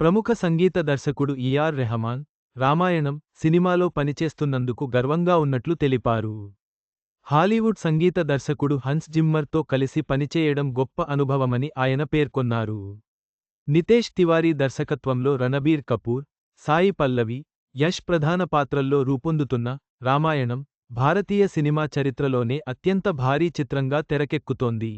ప్రముఖ సంగీత దర్శకుడు ఈఆర్ రెహమాన్ రామాయణం సినిమాలో పనిచేస్తున్నందుకు గర్వంగా ఉన్నట్లు తెలిపారు. హాలీవుడ్ సంగీత దర్శకుడు హన్స్ జిమ్మర్తో కలిసి పనిచేయడం గొప్ప అనుభవమని ఆయన పేర్కొన్నారు. నితేష్ తివారీ దర్శకత్వంలో రణబీర్ కపూర్ సాయి పల్లవి యష్ ప్రధాన పాత్రల్లో రూపొందుతున్న రామాయణం భారతీయ సినిమా చరిత్రలోనే అత్యంత భారీ చిత్రంగా తెరకెక్కుతోంది.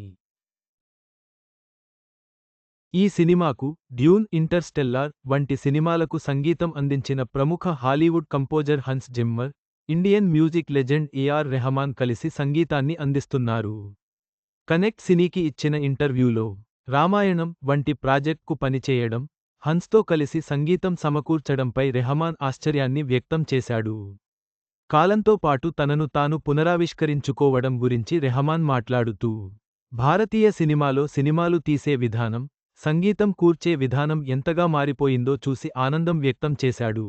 ఈ సినిమాకు డ్యూన్ ఇంటర్స్టెల్లార్ వంటి సినిమాలకు సంగీతం అందించిన ప్రముఖ Hollywood composer Hans Zimmer Indian music legend AR Rahman కలిసి సంగీతాన్ని అందిస్తున్నారు. కనెక్ట్ సినీకి ఇచ్చిన ఇంటర్వ్యూలో రామాయణం వంటి ప్రాజెక్ట్కు పనిచేయడం హన్స్తో కలిసి సంగీతం సమకూర్చడంపై రెహమాన్ ఆశ్చర్యాన్ని వ్యక్తం చేశాడు. కాలంతో పాటు తనను తాను పునరావిష్కరించుకోవడం గురించి రెహమాన్ మాట్లాడుతూ భారతీయ సినిమాలో సినిమాలు తీసే విధానం సంగీతం కూర్చే విధానం ఎంతగా మారిపోయిందో చూసి ఆనందం వ్యక్తం చేశాడు.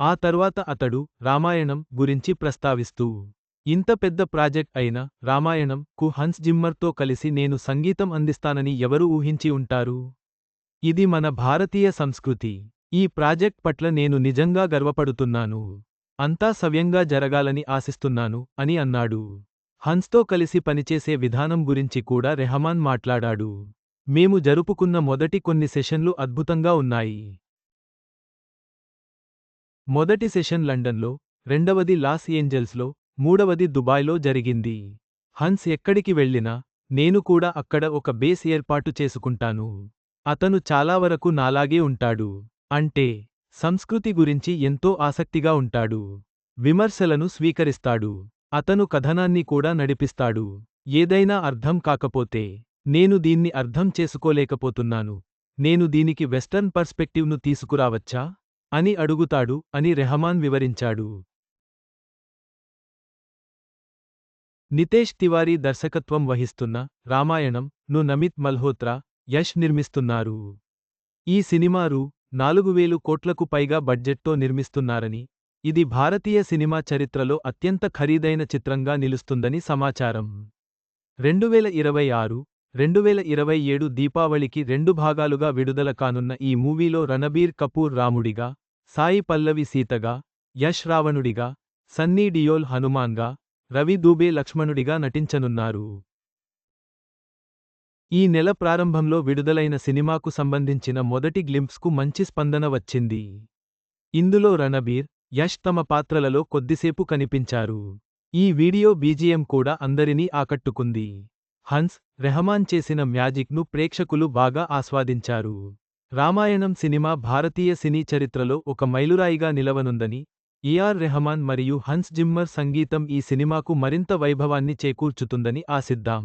ఆ తర్వాత అతడు రామాయణం గురించి ప్రస్తావిస్తూ ఇంత పెద్ద ప్రాజెక్ట్ అయిన రామాయణం కు హన్స్ జిమ్మర్తో కలిసి నేను సంగీతం అందిస్తానని ఎవరు ఊహించి ఉంటారు? ఇది మన భారతీయ సంస్కృతి. ఈ ప్రాజెక్ట్ పట్ల నేను నిజంగా గర్వపడుతున్నాను. అంతా సవ్యంగా జరగాలని ఆశిస్తున్నాను అని అన్నాడు. హన్స్తో కలిసి పనిచేసే విధానం గురించి కూడా రెహమాన్ మాట్లాడాడు. మేము జరుపుకున్న మొదటి కొన్ని సెషన్లు అద్భుతంగా ఉన్నాయి. మొదటి సెషన్ లండన్లో రెండవది లాస్ ఏంజల్స్లో మూడవది దుబాయ్లో జరిగింది. హన్స్ ఎక్కడికి వెళ్ళినా నేను కూడా అక్కడ ఒక బేస్ ఏర్పాటు చేసుకుంటాను. అతను చాలా వరకు నాలాగే ఉంటాడు. అంటే సంస్కృతి గురించి ఎంతో ఆసక్తిగా ఉంటాడు. విమర్శలను స్వీకరిస్తాడు. అతను కథనాన్ని కూడా నడిపిస్తాడు. ఏదైనా అర్థం కాకపోతే నేను దీన్ని అర్థం చేసుకోలేకపోతున్నాను. నేను దీనికి వెస్టర్న్ పర్స్పెక్టివ్ను తీసుకురావచ్చా? అని అడుగుతాడు అని రెహమాన్ వివరించాడు. నితేష్ తివారీ దర్శకత్వం వహిస్తున్న రామాయణం ను నమిత్ మల్హోత్రా యష్ నిర్మిస్తున్నారు. ఈ సినిమారు నాలుగు వేలు కోట్లకు పైగా బడ్జెట్తో నిర్మిస్తున్నారని ఇది భారతీయ సినిమా చరిత్రలో అత్యంత ఖరీదైన చిత్రంగా నిలుస్తుందని సమాచారం. రెండువేల ఇరవై ఆరు రెండువేల ఇరవై ఏడు దీపావళికి రెండు భాగాలుగా విడుదల కానున్న ఈ మూవీలో రణబీర్ కపూర్ రాముడిగా సాయి పల్లవి సీతగా యష్ రావణుడిగా సన్నీ డియోల్ హనుమాన్గా రవి దూబే లక్ష్మణుడిగా నటించనున్నారు. ఈ నెల ప్రారంభంలో విడుదలైన సినిమాకు సంబంధించిన మొదటి గ్లింప్స్కు మంచి స్పందన వచ్చింది. ఇందులో రణబీర్ యష్ తమ పాత్రలలో కొద్దిసేపు కనిపించారు. ఈ వీడియో బీజిఎం కూడా అందరినీ ఆకట్టుకుంది. హన్స్ రెహమాన్ చేసిన మ్యాజిక్ను ప్రేక్షకులు బాగా ఆస్వాదించారు. రామాయణం సినిమా భారతీయ సినీ చరిత్రలో ఒక మైలురాయిగా నిలవనుందని ఏఆర్ రెహమాన్ మరియు హన్స్ జిమ్మర్ సంగీతం ఈ సినిమాకు మరింత వైభవాన్ని చేకూర్చుతుందని ఆశిద్దాం.